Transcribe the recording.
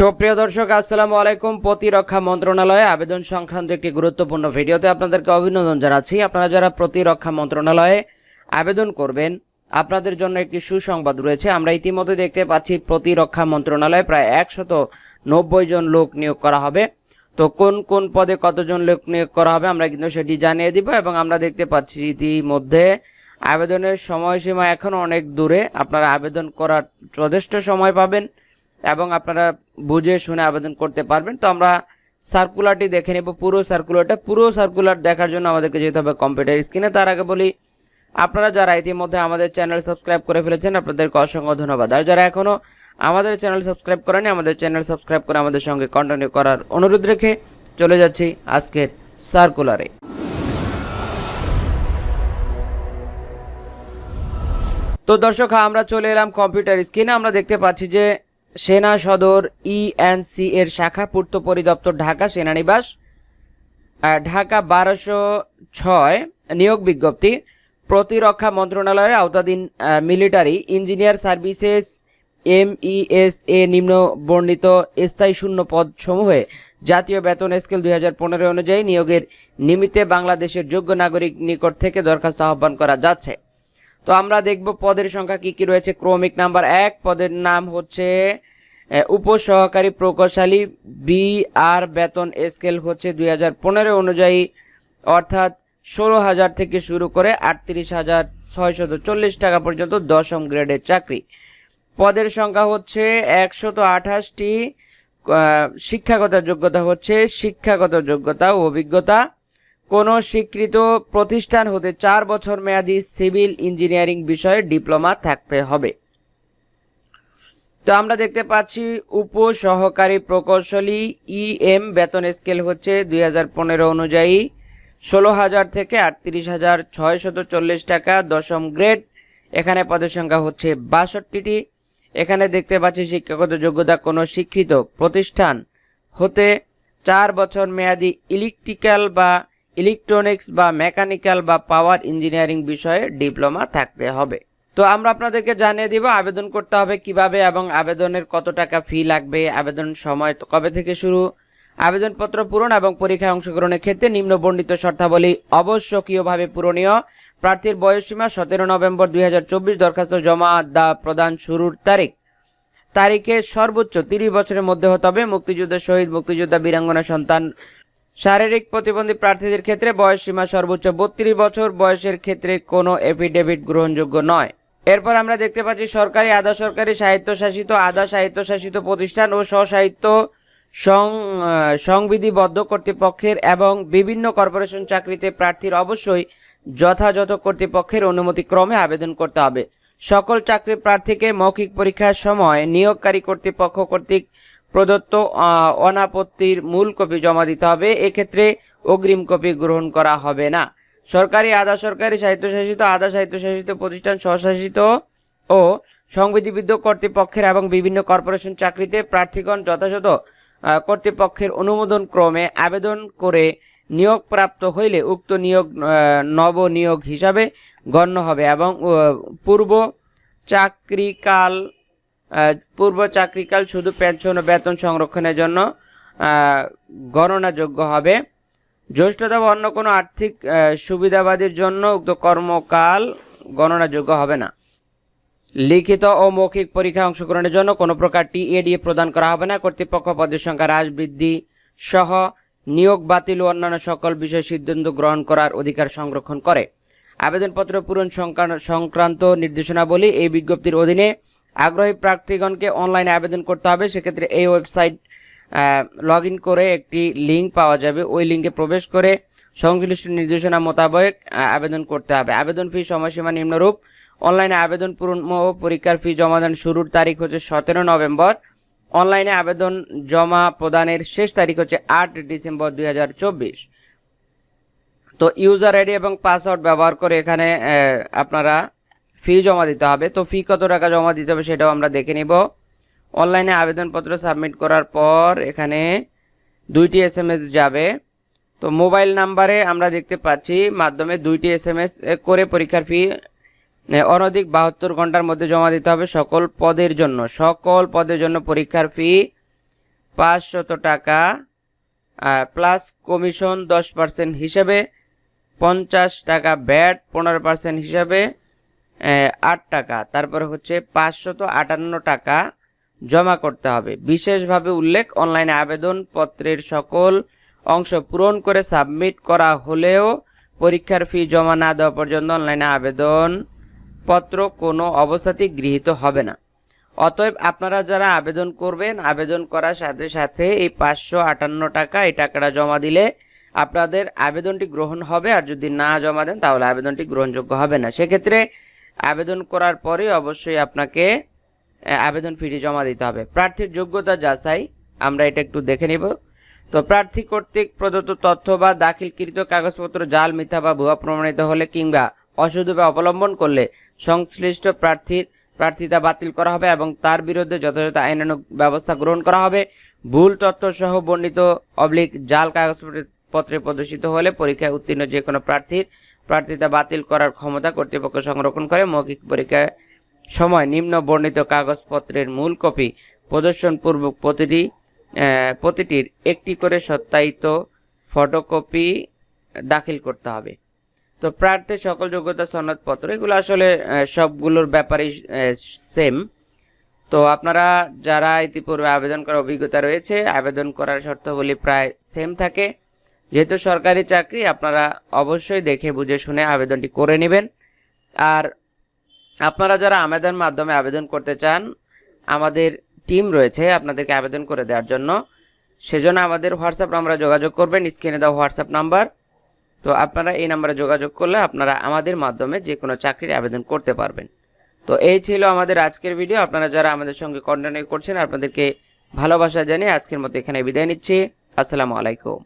সুপ্রিয় দর্শক, আসসালামু আলাইকুম। প্রতিরক্ষা মন্ত্রণালয়ে আবেদন সংক্রান্ত একটি গুরুত্বপূর্ণ ভিডিওতে আপনাদেরকে অভিনন্দন জানাচ্ছি। আপনারা যারা প্রতিরক্ষা মন্ত্রণালয়ে আবেদন করবেন, আপনাদের জন্য একটি সুসংবাদ রয়েছে। আমরা ইতিমধ্যে দেখতে পাচ্ছি, প্রতিরক্ষা মন্ত্রণালয়ে প্রায় একশত নব্বই জন লোক নিয়োগ করা হবে। তো কোন কোন পদে কতজন লোক নিয়োগ করা হবে, আমরা কিন্তু সেটি জানিয়ে দিব এবং আমরা দেখতে পাচ্ছি ইতিমধ্যে আবেদনের সময়সীমা এখনও অনেক দূরে। আপনারা আবেদন করার যথেষ্ট সময় পাবেন এবং আপনারা বুঝে শুনে আবেদন করতে পারবেন। তো আমরা সার্কুলারটি দেখে নেব পুরো সার্কুলারটা পুরো সার্কুলার দেখার জন্য আমাদেরকে যেতে হবে কম্পিউটার স্ক্রিনে তার আগে বলি, আপনারা যারা ইতিমধ্যে আমাদের চ্যানেল সাবস্ক্রাইব করে ফেলেছেন, আপনাদেরকে অসংখ্য ধন্যবাদ। আর যারা এখনও আমাদের চ্যানেল সাবস্ক্রাইব করেনি আমাদের চ্যানেল সাবস্ক্রাইব করে আমাদের সঙ্গে কন্টিনিউ করার অনুরোধ রেখে চলে যাচ্ছি আজকের সার্কুলারে তো দর্শক, আমরা চলে এলাম কম্পিউটার স্ক্রিনে আমরা দেখতে পাচ্ছি যে সেনা সদর ইএনসি এর শাখা পূর্ত পরিদপ্তর ঢাকা সেনানিবাস ঢাকা বারোশো ছয় নিয়োগ বিজ্ঞপ্তি। প্রতিরক্ষা মন্ত্রণালয়ের আওতাধীন মিলিটারি ইঞ্জিনিয়ার সার্ভিসেস এমইএস এ নিম্ন বর্ণিত স্থায়ী শূন্য পদ সমূহে জাতীয় বেতন স্কেল দুই হাজার পনেরো অনুযায়ী নিয়োগের নিমিত্তে বাংলাদেশের যোগ্য নাগরিক নিকট থেকে দরখাস্ত আহ্বান করা যাচ্ছে। তো আমরা দেখব পদের সংখ্যা কি কি রয়েছে। ক্রমিক নাম্বার এক, পদের নাম হচ্ছে উপসহকারী প্রকৌশলী বি আর বেতন স্কেল হচ্ছে দুই হাজার পনেরো অনুযায়ী, অর্থাৎ ষোলো হাজার থেকে শুরু করে আটত্রিশ হাজার ছয়শত চল্লিশ টাকা পর্যন্ত দশম গ্রেডের চাকরি। পদের সংখ্যা হচ্ছে একশত আঠাশটি শিক্ষাগত যোগ্যতা হচ্ছে শিক্ষাগত যোগ্যতা ও অভিজ্ঞতা। কোনো স্বীকৃত প্রতিষ্ঠান হতে চার বছর মেয়াদী সিভিল ইঞ্জিনিয়ারিং বিষয়ে ডিপ্লোমা থাকতে হবে। তো আমরা দেখতে পাচ্ছি উপ সহকারী প্রকৌশলী ইএম বেতন স্কেল হচ্ছে দুই হাজার পনেরো অনুযায়ী ষোলো হাজার থেকে আটত্রিশ হাজার ছয়শত চল্লিশ টাকা দশম গ্রেড। এখানে পদের সংখ্যা হচ্ছে বাষট্টিটি। এখানে দেখতে পাচ্ছি শিক্ষাগত যোগ্যতা কোনো স্বীকৃত প্রতিষ্ঠান হতে চার বছর মেয়াদী ইলেকট্রিক্যাল বা ইলেকট্রনিক্স বা মেকানিক্যাল বা পাওয়ার ইঞ্জিনিয়ারিং বিষয়ে ডিপ্লোমা থাকতে হবে। তো আমরা আপনাদেরকে জানিয়ে দিব আবেদন করতে হবে কীভাবে এবং আবেদনের কত টাকা ফি লাগবে, আবেদন সময় কবে থেকে শুরু, আবেদনপত্র পূরণ এবং পরীক্ষায় অংশগ্রহণের ক্ষেত্রে নিম্ন বর্ণিত শর্তাবলী অবশ্যকীয়ভাবে পূরণীয়। প্রার্থীর বয়সসীমা সতেরো নভেম্বর দুই হাজার চব্বিশ দরখাস্ত জমা দা প্রদান শুরুর তারিখ। তারিখে সর্বোচ্চ তিরিশ বছরের মধ্যে হতে হবে মুক্তিযুদ্ধের শহীদ, মুক্তিযোদ্ধা বীরাঙ্গনা সন্তান। শারীরিক প্রতিবন্ধী প্রার্থীদের ক্ষেত্রে বয়স সীমা সর্বোচ্চ বত্রিশ বছর, বয়সের ক্ষেত্রে কোনো এফিডেভিট গ্রহণযোগ্য নয়। এরপর আমরা দেখতে পাচ্ছি সরকারি, আধা সরকারি, স্বায়ত্তশাসিত, আধা স্বায়ত্তশাসিত প্রতিষ্ঠান ও স্বসাহিত্য সংবিধিবদ্ধ কর্তৃপক্ষের এবং বিভিন্ন কর্পোরেশন চাকরিতে প্রার্থীর অবশ্যই যথাযথ কর্তৃপক্ষের অনুমতি ক্রমে আবেদন করতে হবে। সকল চাকরি প্রার্থীকে মৌখিক পরীক্ষার সময় নিয়োগকারী কর্তৃপক্ষ কর্তৃক প্রদত্ত অনাপত্তির মূল কপি জমা দিতে হবে। এক্ষেত্রে অগ্রিম কপি গ্রহণ করা হবে না। সরকারি আধা সরকারি স্বায়ত্তশাসিত আধা স্বায়ত্তশাসিত প্রতিষ্ঠান স্বশাসিত ও সংবিধিবিদ্ধ কর্তৃপক্ষের এবং বিভিন্ন কর্পোরেশন চাকরিতে প্রার্থীগণ যথাযথ কর্তৃপক্ষের অনুমোদন ক্রমে আবেদন করে নিয়োগ প্রাপ্ত হইলে উক্ত নিয়োগ আহ, নবনিয়োগ হিসাবে গণ্য হবে এবং পূর্ব চাকরিকাল পূর্ব চাকরিকাল শুধু পেনশন ও বেতন সংরক্ষণের জন্য গণনাযোগ্য হবে। জ্যেষ্ঠতা বা অন্য কোনো আর্থিক সুবিধাবাদীর জন্য উক্ত কর্মকাল গণনাযোগ্য হবে না। লিখিত ও মৌখিক পরীক্ষায় অংশগ্রহণের জন্য কোনো প্রকার টিএডিএ প্রদান করা হবে না। কর্তৃপক্ষ পদের সংখ্যা হ্রাস, বৃদ্ধি সহ নিয়োগ বাতিল ও অন্যান্য সকল বিষয়ে সিদ্ধান্ত গ্রহণ করার অধিকার সংরক্ষণ করে। আবেদনপত্র পূরণ সংক্রান্ত নির্দেশনাবলী এই বিজ্ঞপ্তির অধীনে আগ্রহী প্রার্থীগণকে অনলাইনে আবেদন করতে হবে। সেক্ষেত্রে এই ওয়েবসাইট লগ ইন করে একটি লিঙ্ক পাওয়া যাবে। ওই লিঙ্কে প্রবেশ করে সংশ্লিষ্ট নির্দেশনা মোতাবেক আবেদন করতে হবে। আবেদন ফি সময়সীমা নিম্নরূপ। অনলাইনে আবেদন পূরণ ও পরীক্ষার ফি জমাদান শুরুর তারিখ হচ্ছে সতেরো নভেম্বর। অনলাইনে আবেদন জমা প্রদানের শেষ তারিখ হচ্ছে আট ডিসেম্বর দুই হাজার চব্বিশ। তো ইউজার আইডি এবং পাসওয়ার্ড ব্যবহার করে এখানে আপনারা ফি জমা দিতে হবে। তো ফি কত টাকা জমা দিতে হবে সেটাও আমরা দেখে নিব। অনলাইনে আবেদনপত্র সাবমিট করার পর এখানে দুইটি এসএমএস যাবে। তো মোবাইল নাম্বারে আমরা দেখতে পাচ্ছি, মাধ্যমে দুইটি এসএমএস করে পরীক্ষার ফি অনধিক বাহাত্তর ঘণ্টার মধ্যে জমা দিতে হবে সকল পদের জন্য। সকল পদের জন্য পরীক্ষার ফি পাঁচশত টাকা প্লাস কমিশন দশ পার্সেন্ট হিসেবে পঞ্চাশ টাকা, ব্যাট পনেরো পার্সেন্ট হিসাবে আট টাকা। তারপরে হচ্ছে পাঁচশত আটান্ন টাকা। জমা করতে হবে। বিশেষভাবে উল্লেখ, অনলাইনে আবেদনপত্রের সকল অংশ পূরণ করে সাবমিট করা হলেও পরীক্ষার ফি জমা না দেওয়া পর্যন্ত অনলাইনে আবেদন পত্র কোনো অবস্থাতেই গৃহীত হবে না। অতএব আপনারা যারা আবেদন করবেন, আবেদন করার সাথে সাথে এই পাঁচশো আটান্ন টাকা, এই টাকাটা জমা দিলে আপনাদের আবেদনটি গ্রহণ হবে। আর যদি না জমা দেন, তাহলে আবেদনটি গ্রহণযোগ্য হবে না। সেক্ষেত্রে আবেদন করার পরে অবশ্যই আপনাকে আবেদন ফিটি জমা দিতে হবে। প্রার্থীর যোগ্যতা যাচাই, আমরা এটা একটু দেখে নিব। তো প্রার্থী কর্তৃক প্রদত্ত তথ্য বা দাখিলকৃত কাগজপত্র, জাল, মিথ্যা বা ভুয়া প্রমাণিত হলে কিংবা অশুদ্ধ অবলম্বন করলে সংশ্লিষ্ট প্রার্থীর প্রার্থিতা বাতিল করা হবে এবং তার বিরুদ্ধে যথাযথ আইনানুগ ব্যবস্থা গ্রহণ করা হবে। ভুল তথ্য সহ বর্ণিত অবলিক জাল কাগজপত্রে প্রদর্শিত হলে পরীক্ষায় উত্তীর্ণ যে কোনো প্রার্থীর প্রার্থিতা বাতিল করার ক্ষমতা কর্তৃপক্ষ সংরক্ষণ করে, মৌখিক পরীক্ষায় সময় নিম্ন বর্ণিত কাগজপত্রের মূল কপি প্রদর্শনপূর্বক প্রতিটি প্রতিটির একটি করে সত্যায়িত ফটোকপি দাখিল করতে হবে। তো প্রার্থীর সকল যোগ্যতা সনদপত্র, এগুলো আসলে সবগুলোর ব্যাপারেই সেম তো আপনারা যারা ইতিপূর্বে আবেদন করার অভিজ্ঞতা রয়েছে, আবেদন করার শর্তাবলী প্রায় সেম থাকে। যেহেতু সরকারি চাকরি, আপনারা অবশ্যই দেখে বুঝে শুনে আবেদনটি করে নেবেন। আর আপনারা যারা আমাদের মাধ্যমে আবেদন করতে চান, আমাদের টিম রয়েছে আপনাদেরকে আবেদন করে দেওয়ার জন্য। সেজন্য আমাদের হোয়াটসঅ্যাপ নাম্বারে যোগাযোগ করবেন, স্ক্রিনে দেওয়া হোয়াটসঅ্যাপ নাম্বার। তো আপনারা এই নাম্বারে যোগাযোগ করলে আপনারা আমাদের মাধ্যমে যে কোনো চাকরির আবেদন করতে পারবেন। তো এই ছিল আমাদের আজকের ভিডিও আপনারা যারা আমাদের সঙ্গে কন্টিনিউ করছেন, আপনাদেরকে ভালোবাসা জানিয়ে আজকের মতো এখানে বিদায় নিচ্ছি। আসসালামু আলাইকুম।